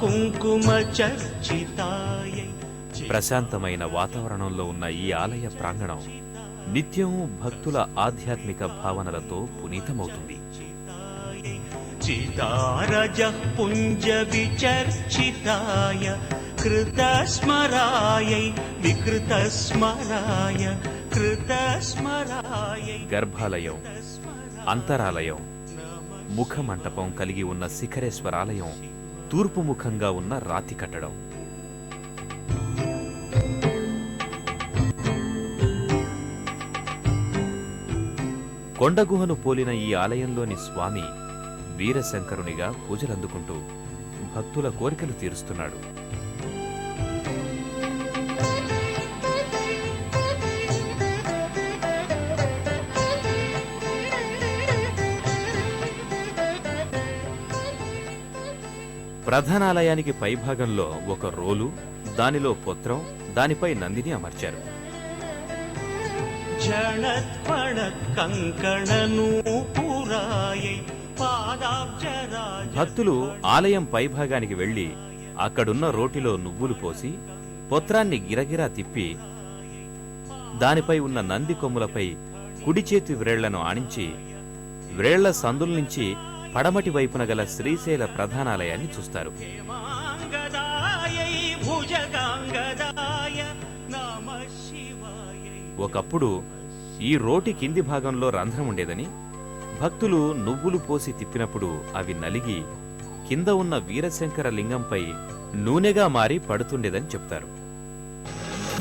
కుంకుమ చర్చితాయై ప్రశాంతమైన వాతావరణంలో ఉన్న ఈ ఆలయ ప్రాంగణం నిత్యం భక్తుల ఆధ్యాత్మిక భావనలతో పునీతమవుతుంది. చితారజ పుంజ విచర్చితాయ కృతస్మరాయై వికృతస్మరాయ కృతస్మరాయై గర్భాలయం అంతరాలయం ముఖమంటపం కలిగి ఉన్న శిఖరేశ్వరాలయం తూర్పు ముఖంగా ఉన్న రాతి కట్టడం. కొండగుహను పోలిన ఈ ఆలయంలోని స్వామి వీరశంకరునిగా పూజలందుకుంటూ భక్తుల కోరికలు తీరుస్తున్నాడు. ప్రధానాలయానికి పైభాగంలో ఒక రోలు దానిలో పుత్రం దానిపై నందిని అమర్చారు. భక్తులు ఆలయం పైభాగానికి వెళ్ళి అక్కడున్న రోటిలో నువ్వులు పోసి పొత్రాన్ని గిరగిరా తిప్పి దానిపై ఉన్న నంది కొమ్ములపై కుడి చేతి వ్రేళ్ళను ఆనించి వ్రేళ్ళ సందుల నుంచి పడమటి వైపున గల శ్రీశైల ప్రధానాలయాన్ని చూస్తారు. ఒకప్పుడు ఈ రోటి కింది భాగంలో రంధ్రం ఉండేదని భక్తులు నువ్వులు పోసి తిప్పినప్పుడు అవి నలిగి కింద ఉన్న వీరశంకర లింగంపై నూనెగా మారి పడుతుండేదని చెప్తారు.